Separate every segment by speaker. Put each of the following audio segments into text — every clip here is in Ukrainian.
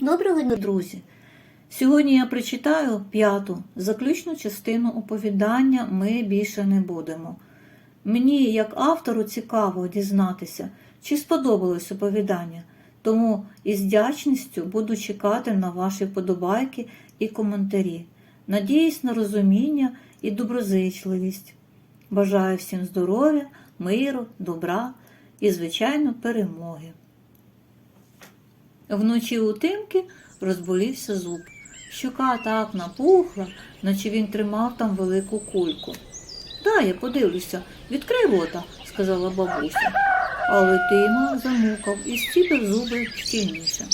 Speaker 1: Доброго дня, друзі! Сьогодні я прочитаю п'яту заключну частину оповідання Ми більше не будемо. Мені, як автору, цікаво дізнатися, чи сподобалось оповідання, тому із вдячністю буду чекати на ваші вподобайки і коментарі. Надіюсь на розуміння і доброзичливість. Бажаю всім здоров'я, миру, добра і, звичайно, перемоги. Вночі у Тимки розболівся зуб. Щока так напухла, наче він тримав там велику кульку. Да, я подивлюся, відкрий рота, сказала бабуся. Але Тима замукав і стіпив зуби щільніше.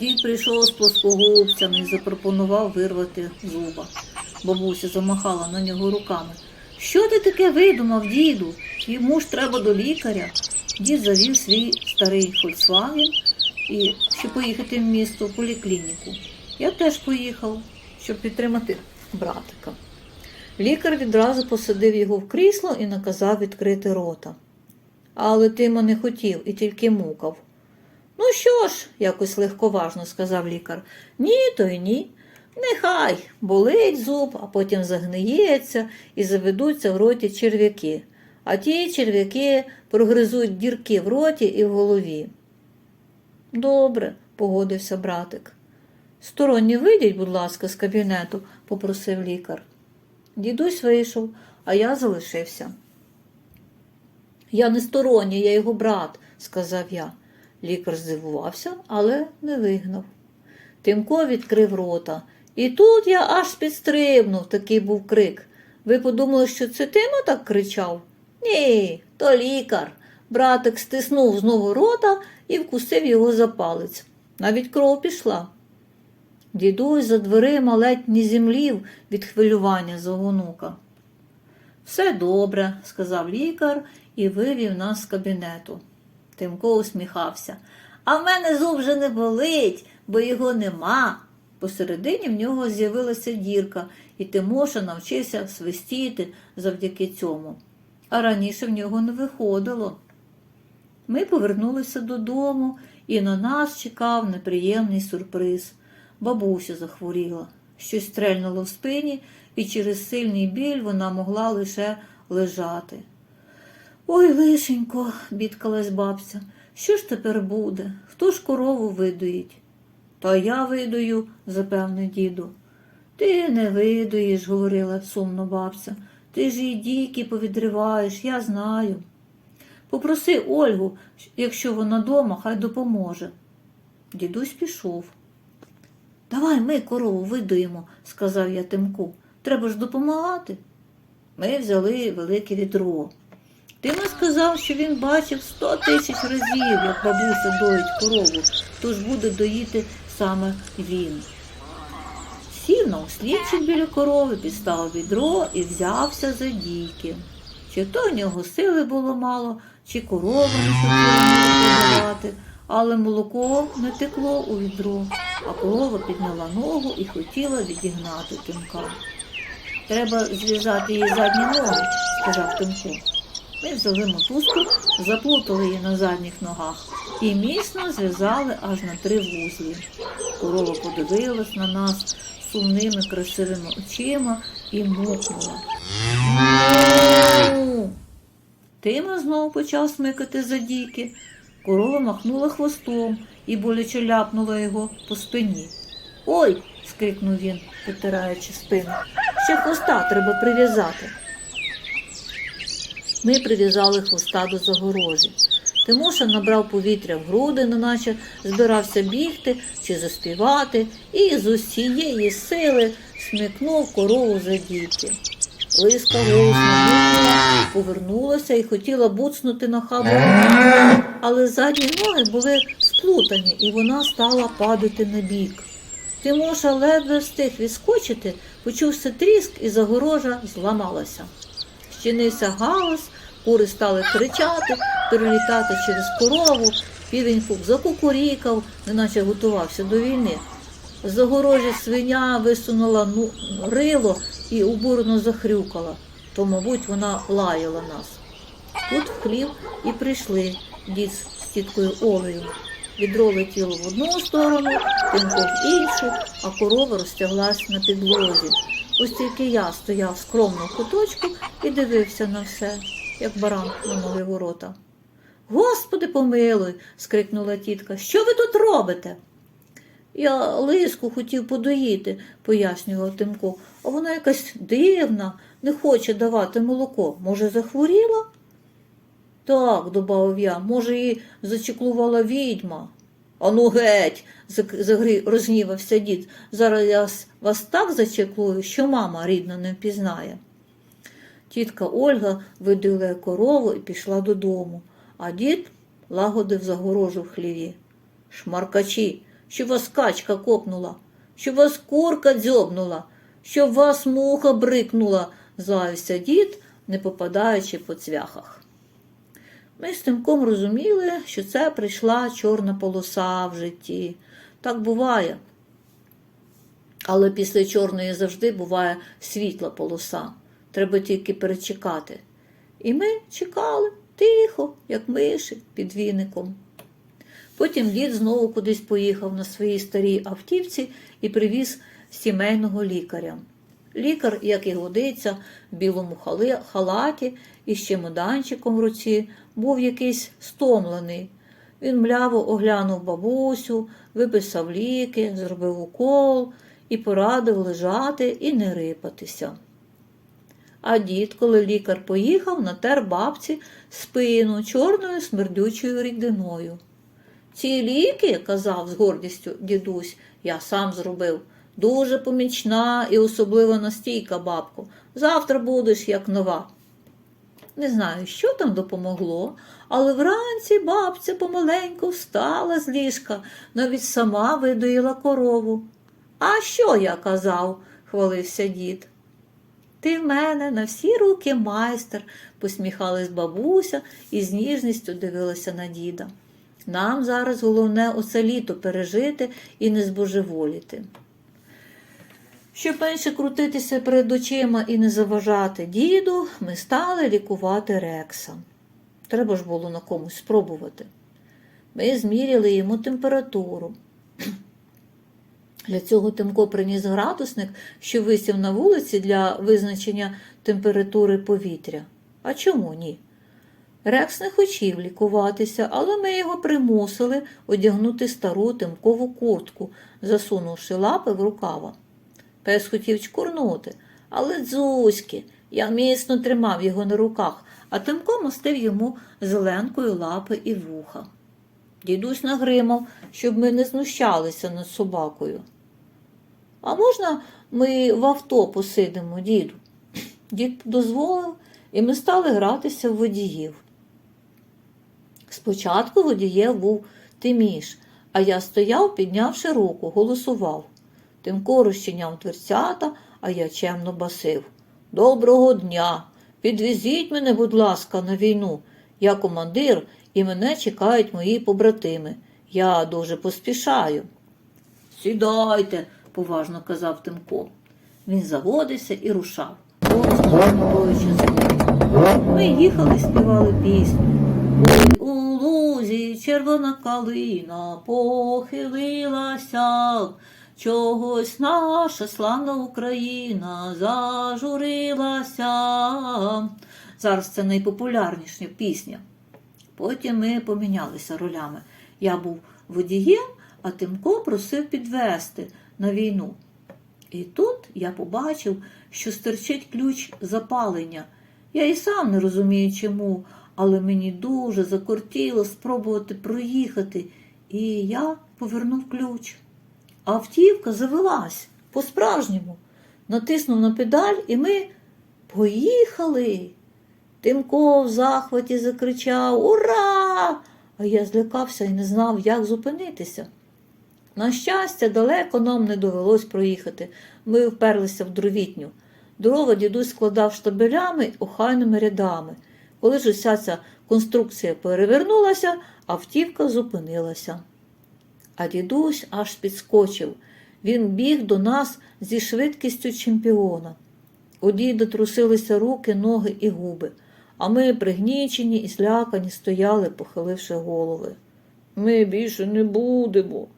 Speaker 1: Дід прийшов з плоскогубцями і запропонував вирвати зуба. Бабуся замахала на нього руками. Що ти таке видумав, діду? Йому ж треба до лікаря. Дід завів свій старий Фольксваген і щоб поїхати в місто в поліклініку. Я теж поїхав, щоб підтримати братика. Лікар відразу посадив його в крісло і наказав відкрити рота. Але Тима не хотів і тільки мукав. Ну що ж, якось легковажно сказав лікар. Ні, то й ні. Нехай болить зуб, а потім загниється і заведуться в роті черв'яки. А ті черв'яки прогризуть дірки в роті і в голові. Добре, погодився братик. Сторонні вийдіть, будь ласка, з кабінету, попросив лікар. Дідусь вийшов, а я залишився. Я не сторонній, я його брат, сказав я. Лікар здивувався, але не вигнав. Тимко відкрив рота. І тут я аж підстрибнув, такий був крик. Ви подумали, що це Тима так кричав? Ні, то лікар. Братик стиснув знову рота і вкусив його за палець. Навіть кров пішла. Дідусь за дверима ледь не зімлів від хвилювання за онука. Все добре, сказав лікар і вивів нас з кабінету. Тимко усміхався. А в мене зуб вже не болить, бо його нема. Посередині в нього з'явилася дірка, і Тимоша навчився свистіти завдяки цьому. А раніше в нього не виходило. Ми повернулися додому, і на нас чекав неприємний сюрприз. Бабуся захворіла. Щось стрельнуло в спині, і через сильний біль вона могла лише лежати. Ой, лишенько, бідкалась бабця, що ж тепер буде? Хто ж корову видоїть? Та я видою, запевнив діду. Ти не видоїш, говорила сумно бабця. Ти ж її дійки повідриваєш, я знаю. Попроси Ольгу, якщо вона дома, хай допоможе. Дідусь пішов. Давай ми корову видуємо, сказав я Тимку. Треба ж допомагати. Ми взяли велике відро. Тима сказав, що він бачив сто тисяч разів, як бабуся доїть корову, тож буде доїти саме він. Сів на услідчик біля корови, підставив відро і взявся за дійки. Чи то в нього сили було мало, чи корова не хотіла подавати, але молоко не текло у відро, а корова підняла ногу і хотіла відігнати тимка. Треба зв'язати її задні ноги, сказав Тимко. Ми взяли мотузку, заплутали її на задніх ногах і міцно зв'язали аж на три вузлі. Корова подивилась на нас сумними красивими очима і мукнула. Тима знову почав смикати за дійки. Корова махнула хвостом і боляче ляпнула його по спині. Ой. скрикнув він, потираючи спину. Ще хвоста треба прив'язати. Ми прив'язали хвоста до загорожі. Тимоша набрав повітря в груди, неначе збирався бігти чи заспівати, і з усієї сили смикнув корову за діки. Лиска голосно повернулася і хотіла буцнути на хабу, але задні ноги були сплутані, і вона стала падати на бік. Тимоша ледве встиг відскочити, почувся тріск, і загорожа зламалася. Щинився галас, кури стали кричати, перелітати через корову, півень фук закукурікав, неначе готувався до війни. З загорожі свиня висунула ну, рило і обурено захрюкала, то, мабуть, вона лаяла нас. Тут в хлів і прийшли дід з тіткою Олею. Відро летіло в одну сторону, тимко в іншу, а корова розтяглась на підлозі. Ось тільки я стояв скромно в куточку і дивився на все, як баран на нові ворота. Господи, помилуй, скрикнула тітка. Що ви тут робите? Я лиску хотів подоїти, пояснював Тимко, а вона якась дивна, не хоче давати молоко. Може, захворіла? Так, додав я, може, її зачеклувала відьма. Ану геть, загрі- розгнівався дід. Зараз я вас так зачеклую, що мама рідна не впізнає. Тітка Ольга видила корову і пішла додому, а дід лагодив загорожу в хліві. Шмаркачі, щоб вас качка копнула, щоб вас курка дзьобнула, щоб вас муха брикнула, злавився дід, не попадаючи по цвяхах. Ми з Тимком розуміли, що це прийшла чорна полоса в житті. Так буває. Але після чорної завжди буває світла полоса. Треба тільки перечекати. І ми чекали тихо, як миші під віником. Потім дід знову кудись поїхав на своїй старій автівці і привіз сімейного лікаря. Лікар, як і годиться, в білому халаті і з чемоданчиком в руці, був якийсь стомлений. Він мляво оглянув бабусю, виписав ліки, зробив укол і порадив лежати і не рипатися. А дід, коли лікар поїхав, натер бабці спину чорною смердючою рідиною. Ці ліки, казав з гордістю дідусь, я сам зробив. Дуже помічна і особливо настійка, бабко. Завтра будеш як нова. Не знаю, що там допомогло, але вранці бабця помаленьку встала з ліжка, навіть сама видоїла корову. А що я казав? хвалився дід. Ти в мене на всі руки майстер, посміхалась бабуся і з ніжністю дивилася на діда. Нам зараз головне оце літо пережити і не збожеволіти. Щоб менше крутитися перед очима і не заважати діду, ми стали лікувати Рекса. Треба ж було на комусь спробувати. Ми зміряли йому температуру. Для цього Тимко приніс градусник, що висів на вулиці для визначення температури повітря. А чому ні? Рекс не хотів лікуватися, але ми його примусили одягнути стару тимкову куртку, засунувши лапи в рукава. Пес хотів чкурнути, але дзузьки. Я міцно тримав його на руках, а Тимко мостив йому зеленкою лапи і вуха. Дідусь нагримав, щоб ми не знущалися над собакою. А можна ми в авто посидимо, діду? Дід дозволив, і ми стали гратися в водіїв. Спочатку водієв був Тиміш, а я стояв, піднявши руку, голосував. Тимко розчиняв дверцята, а я чемно басив. Доброго дня! Підвезіть мене, будь ласка, на війну. Я командир, і мене чекають мої побратими. Я дуже поспішаю. Сідайте, поважно казав Тимко. Він заводився і рушав, голосно за. Ми їхали, співали пісню. Ой, червона калина похилилася, чогось наша славна Україна зажурилася. Зараз це найпопулярніша пісня. Потім ми помінялися ролями. Я був водієм, а Тимко просив підвести на війну. І тут я побачив, що стерчить ключ запалення. Я і сам не розумію чому, але мені дуже закортіло спробувати проїхати, і я повернув ключ. Автівка завелась по-справжньому, натиснув на педаль, і ми поїхали. Тимко в захваті закричав Ура! А я злякався і не знав, як зупинитися. На щастя, далеко нам не довелось проїхати. Ми вперлися в дровітню. Дрова дідусь складав штабелями охайними рядами. Коли ж уся ця конструкція перевернулася, автівка зупинилася. А дідусь аж підскочив. Він біг до нас зі швидкістю чемпіона. У діда трусилися руки, ноги і губи, а ми, пригнічені і злякані, стояли, похиливши голови. Ми більше не будемо.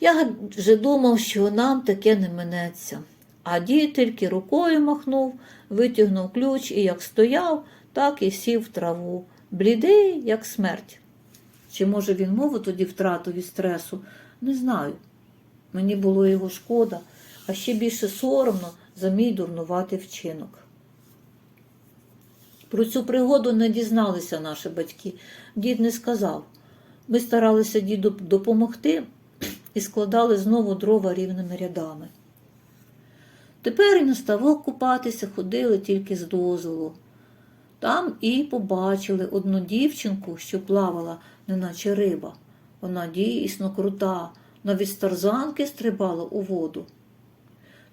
Speaker 1: Я вже думав, що нам таке не минеться. А дід тільки рукою махнув, витягнув ключ і як стояв, так і сів в траву, блідий, як смерть. Чи, може, він мову тоді втратив від стресу, не знаю. Мені було його шкода, а ще більше соромно за мій дурнуватий вчинок. Про цю пригоду не дізналися наші батьки. Дід не сказав. Ми старалися діду допомогти і складали знову дрова рівними рядами. Тепер і на ставок купатися ходили тільки з дозволу. Там і побачили одну дівчинку, що плавала, неначе риба. Вона дійсно крута, навіть з тарзанки стрибала у воду.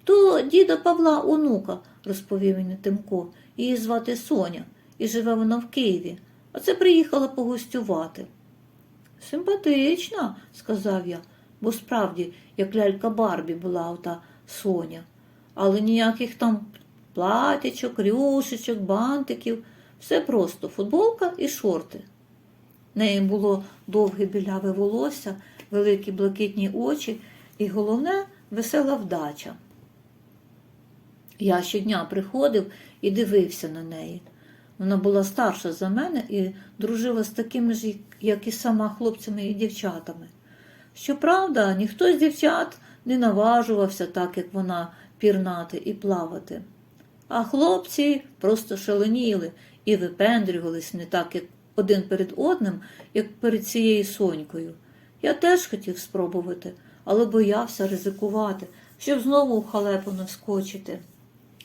Speaker 1: То діда Павла онука, розповів мені Тимко, її звати Соня, і живе вона в Києві, а це приїхала погостювати. Симпатична, сказав я, бо справді, як лялька Барбі була ота Соня, але ніяких там платячок, рюшечок, бантиків, все просто футболка і шорти. В неї було довге біляве волосся, великі блакитні очі і головне весела вдача. Я щодня приходив і дивився на неї. Вона була старша за мене і дружила з такими ж, як і сама хлопцями і дівчатами. Щоправда, ніхто з дівчат не наважувався так, як вона пірнати і плавати. А хлопці просто шаленіли і випендрювались не так, як один перед одним, як перед цією сонькою. Я теж хотів спробувати, але боявся ризикувати, щоб знову в халепу не вскочити.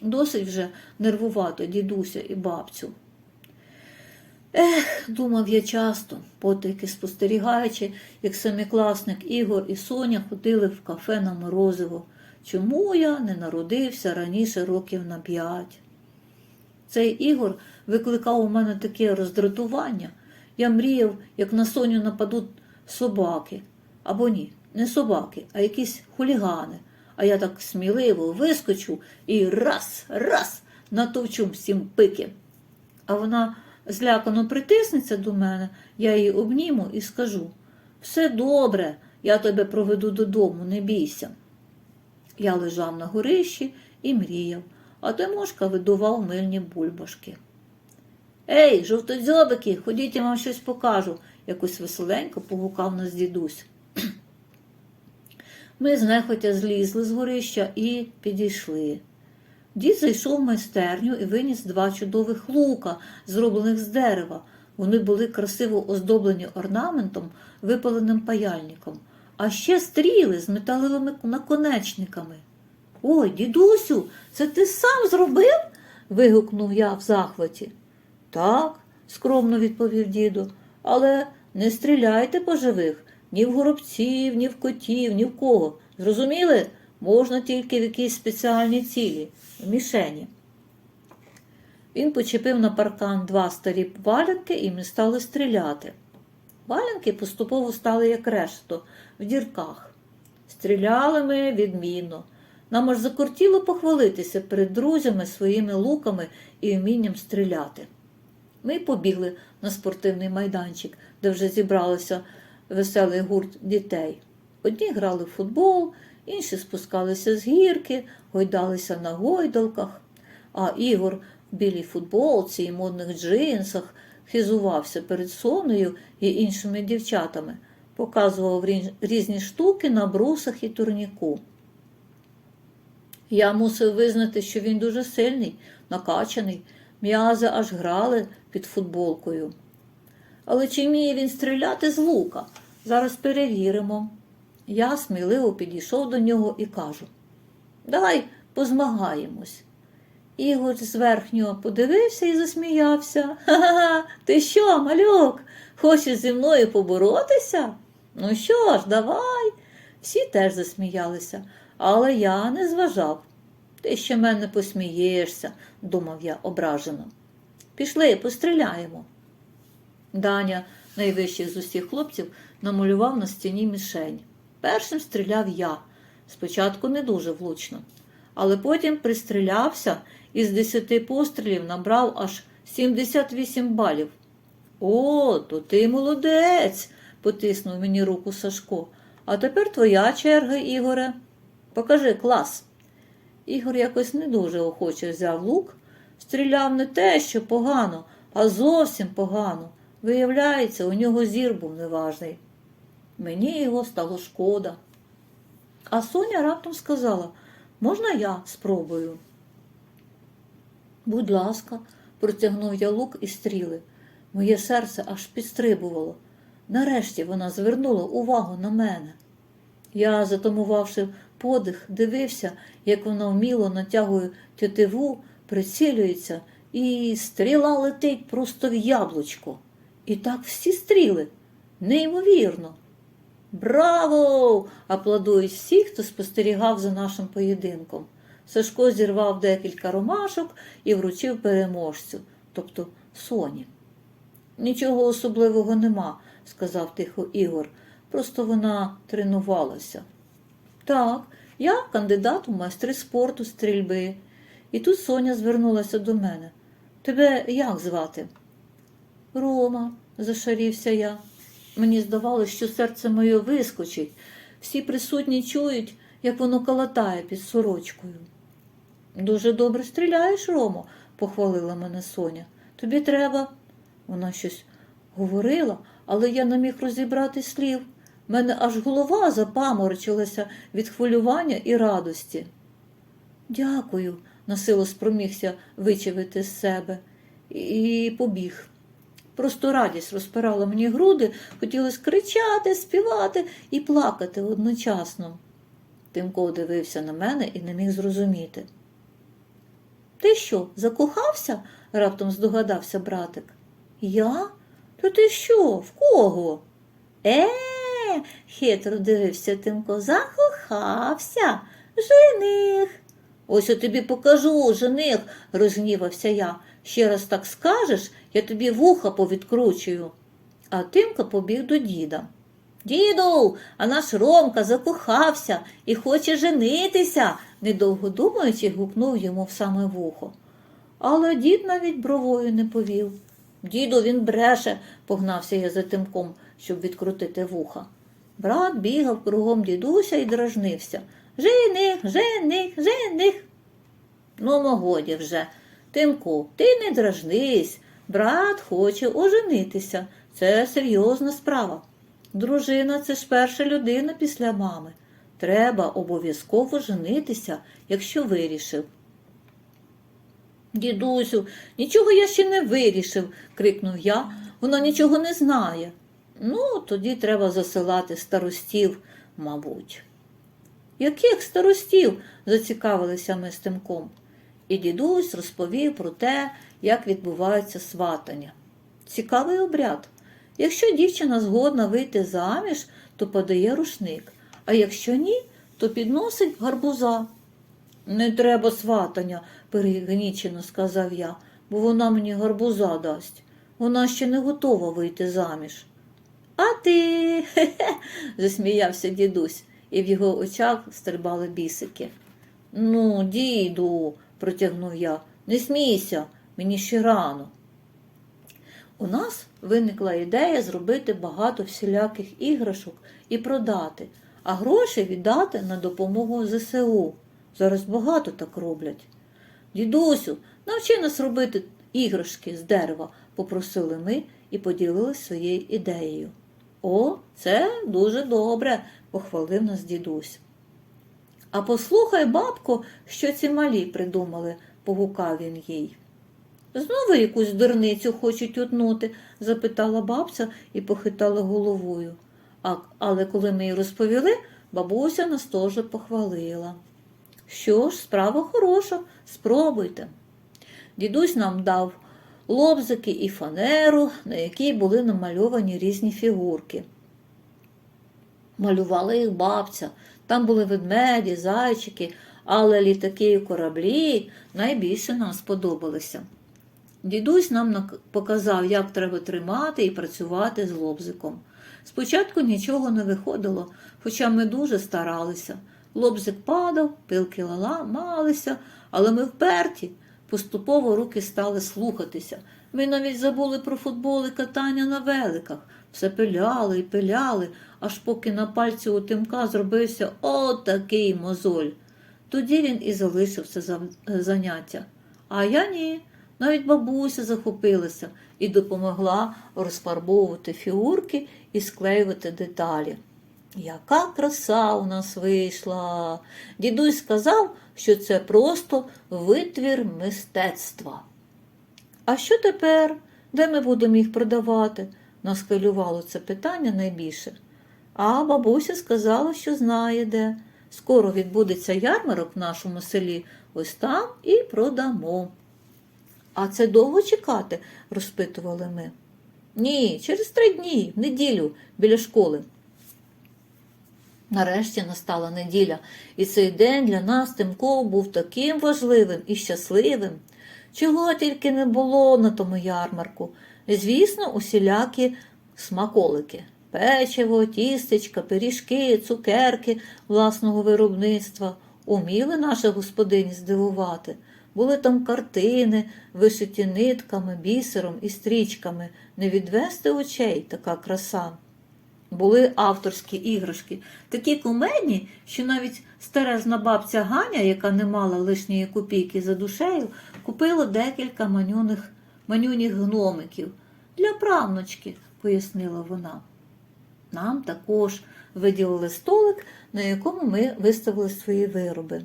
Speaker 1: Досить вже нервувати дідуся і бабцю. Ех, думав я часто, потайки спостерігаючи, як семикласник Ігор і Соня ходили в кафе на морозиво. Чому я не народився раніше років на п'ять? Цей Ігор викликав у мене таке роздратування. Я мріяв, як на Соню нападуть собаки. Або ні, не собаки, а якісь хулігани. А я так сміливо вискочу і раз, раз натовчу всім пики. А вона злякано притиснеться до мене, я її обніму і скажу все добре, я тебе проведу додому, не бійся. Я лежав на горищі і мріяв, а Тимошка видував мильні бульбашки. Ей, жовтодзьобики, ходіть, я вам щось покажу, якось веселенько погукав нас дідусь. Ми знехотя злізли з горища і підійшли. Дід зайшов в майстерню і виніс два чудових лука, зроблених з дерева. Вони були красиво оздоблені орнаментом, випаленим паяльником, а ще стріли з металевими наконечниками. Ой, дідусю, це ти сам зробив? вигукнув я в захваті. Так, скромно відповів діду, але не стріляйте по живих ні в горобців, ні в котів, ні в кого. Зрозуміли? Можна тільки в якійсь спеціальній цілі, в мішені. Він почепив на паркан два старі валянки, і ми стали стріляти. Валянки поступово стали як решто, в дірках. Стріляли ми відмінно. Нам аж закортіло похвалитися перед друзями своїми луками і вмінням стріляти. Ми побігли на спортивний майданчик, де вже зібралися веселий гурт дітей. Одні грали в футбол, інші спускалися з гірки, гойдалися на гойдалках, а Ігор в білій футболці і модних джинсах хизувався перед сонею і іншими дівчатами, показував різні штуки на брусах і турніку. Я мусив визнати, що він дуже сильний, накачаний, м'язи аж грали під футболкою. Але чи вміє він стріляти з лука? Зараз перевіримо. Я сміливо підійшов до нього і кажу Давай позмагаємось. Ігор зверхнього подивився і засміявся. Ха-ха, ти що, малюк, хочеш зі мною поборотися? Ну що ж, давай. Всі теж засміялися, але я не зважав. Ти ще мене посмієшся, думав я ображено. Пішли, постріляємо. Даня, найвищий з усіх хлопців, намалював на стіні мішень. Першим стріляв я, спочатку не дуже влучно, але потім пристрілявся і з десяти пострілів набрав аж 78 балів. О, то ти молодець, потиснув мені руку Сашко. А тепер твоя черга, Ігоре. Покажи клас. Ігор якось не дуже охоче взяв лук, стріляв не те, що погано, а зовсім погано. Виявляється, у нього зір був неважний. Мені його стало шкода. А Соня раптом сказала, можна я спробую? Будь ласка, протягнув я лук і стріли. Моє серце аж підстрибувало. Нарешті вона звернула увагу на мене. Я, затамувавши подих, дивився, як вона вміло натягує тетиву, прицілюється, і стріла летить просто в яблучко. І так всі стріли. Неймовірно. Браво! аплодують всі, хто спостерігав за нашим поєдинком. Сашко зірвав декілька ромашок і вручив переможцю, тобто Соні. Нічого особливого нема, сказав тихо Ігор. Просто вона тренувалася. Так, я кандидат у майстри спорту стрільби. І тут Соня звернулася до мене. Тебе як звати? Рома, зашарівся я. Мені здавалося, що серце моє вискочить. Всі присутні чують, як воно калатає під сорочкою. Дуже добре стріляєш, Ромо, похвалила мене Соня. Тобі треба. Вона щось говорила, але я не міг розібрати слів. В мене аж голова запаморочилася від хвилювання і радості. Дякую, насило спромігся вичавити з себе і побіг. Просто радість розпирала мені груди, хотілося кричати, співати і плакати одночасно. Тимко дивився на мене і не міг зрозуміти. Ти що, закохався? раптом здогадався братик. Я? То ти що? В кого? Е, хитро дивився Тимко, закохався. Жених. Ось я тобі покажу, жених, розгнівався я. Ще раз так скажеш, я тобі вуха повідкручую. А Тимка побіг до діда. Діду, а наш Ромка закохався і хоче женитися, недовго думаючи, гукнув йому в саме вухо. Але дід навіть бровою не повів. Діду, він бреше, погнався я за тимком, щоб відкрутити вуха. Брат бігав кругом дідуся і дражнився. Жених, жених, жених. Ну, могоді вже. Тимку, ти не дражнись. Брат хоче оженитися. Це серйозна справа. Дружина це ж перша людина після мами. Треба обов'язково женитися, якщо вирішив. Дідусю, нічого я ще не вирішив, крикнув я. Вона нічого не знає. Ну, тоді треба засилати старостів, мабуть. Яких старостів? зацікавилися ми з тимком. І дідусь розповів про те, як відбувається сватання. Цікавий обряд. Якщо дівчина згодна вийти заміж, то подає рушник, а якщо ні, то підносить гарбуза. Не треба сватання, перегнічено сказав я, бо вона мені гарбуза дасть. Вона ще не готова вийти заміж. А ти, засміявся дідусь, і в його очах стрибали бісики. Ну, діду, протягнув я, не смійся, мені ще рано. У нас виникла ідея зробити багато всіляких іграшок і продати, а гроші віддати на допомогу ЗСУ. Зараз багато так роблять. Дідусю, навчи нас робити іграшки з дерева, попросили ми і поділилися своєю ідеєю. О, це дуже добре, похвалив нас дідусь. А послухай, бабко, що ці малі придумали, погукав він їй. Знову якусь дурницю хочуть утнути? запитала бабця і похитала головою. А, але коли ми їй розповіли, бабуся нас теж похвалила. Що ж, справа хороша, спробуйте. Дідусь нам дав лобзики і фанеру, на якій були намальовані різні фігурки. Малювала їх бабця. Там були ведмеді, зайчики, але літаки і кораблі найбільше нам сподобалися. Дідусь нам показав, як треба тримати і працювати з лобзиком. Спочатку нічого не виходило, хоча ми дуже старалися. Лобзик падав, пилки ламалися, але ми вперті. Поступово руки стали слухатися. Ми навіть забули про футбол і катання на великах. Все пиляли і пиляли, аж поки на пальці у тимка зробився отакий мозоль. Тоді він і залишив це заняття. А я ні. Навіть бабуся захопилася і допомогла розфарбовувати фігурки і склеювати деталі. Яка краса у нас вийшла. Дідусь сказав, що це просто витвір мистецтва. А що тепер? Де ми будемо їх продавати? Нас це питання найбільше. А бабуся сказала, що знає де. Скоро відбудеться ярмарок в нашому селі, ось там і продамо. А це довго чекати? розпитували ми. Ні, через три дні, в неділю, біля школи. Нарешті настала неділя, і цей день для нас Тимко був таким важливим і щасливим. Чого тільки не було на тому ярмарку. Звісно, усілякі смаколики. Печиво, тістечка, пиріжки, цукерки власного виробництва. Уміли наші господині здивувати. Були там картини, вишиті нитками, бісером і стрічками. Не відвести очей така краса. Були авторські іграшки, такі кумедні, що навіть старезна бабця Ганя, яка не мала лишньої копійки за душею, купила декілька манюних, манюніх гномиків для правнучки, пояснила вона. Нам також виділили столик, на якому ми виставили свої вироби.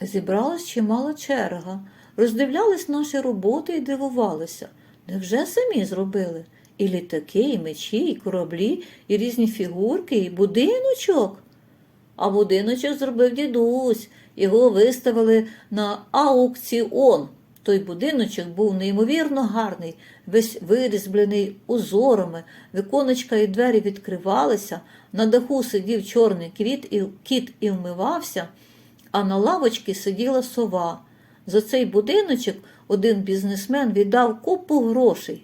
Speaker 1: Зібралась чимала черга, роздивлялись наші роботи і дивувалися. Невже самі зробили? І літаки, і мечі, і кораблі, і різні фігурки, і будиночок. А будиночок зробив дідусь. Його виставили на аукціон. Той будиночок був неймовірно гарний, весь вирізблений узорами, віконечка і двері відкривалися, на даху сидів чорний квіт і, кіт і вмивався, а на лавочці сиділа сова. За цей будиночок один бізнесмен віддав купу грошей.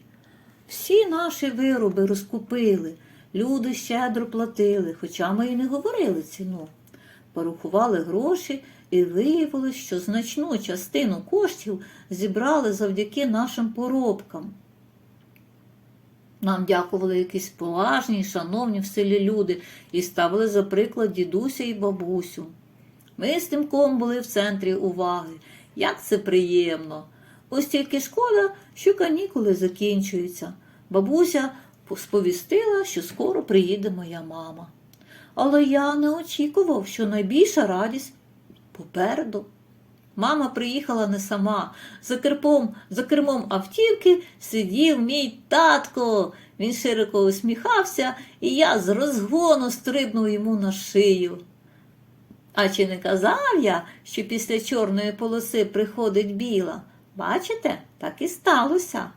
Speaker 1: Всі наші вироби розкупили, люди щедро платили, хоча ми й не говорили ціну. Порахували гроші і виявилось, що значну частину коштів зібрали завдяки нашим поробкам. Нам дякували якісь поважні, шановні в селі люди і ставили за приклад дідуся і бабусю. Ми з Тимком були в центрі уваги. Як це приємно! Ось тільки шкода, що канікули закінчуються. Бабуся сповістила, що скоро приїде моя мама. Але я не очікував, що найбільша радість попереду. Мама приїхала не сама. За керпом, за кермом автівки сидів мій татко. Він широко усміхався, і я з розгону стрибнув йому на шию. А чи не казав я, що після чорної полоси приходить біла? Бачите, так і сталося.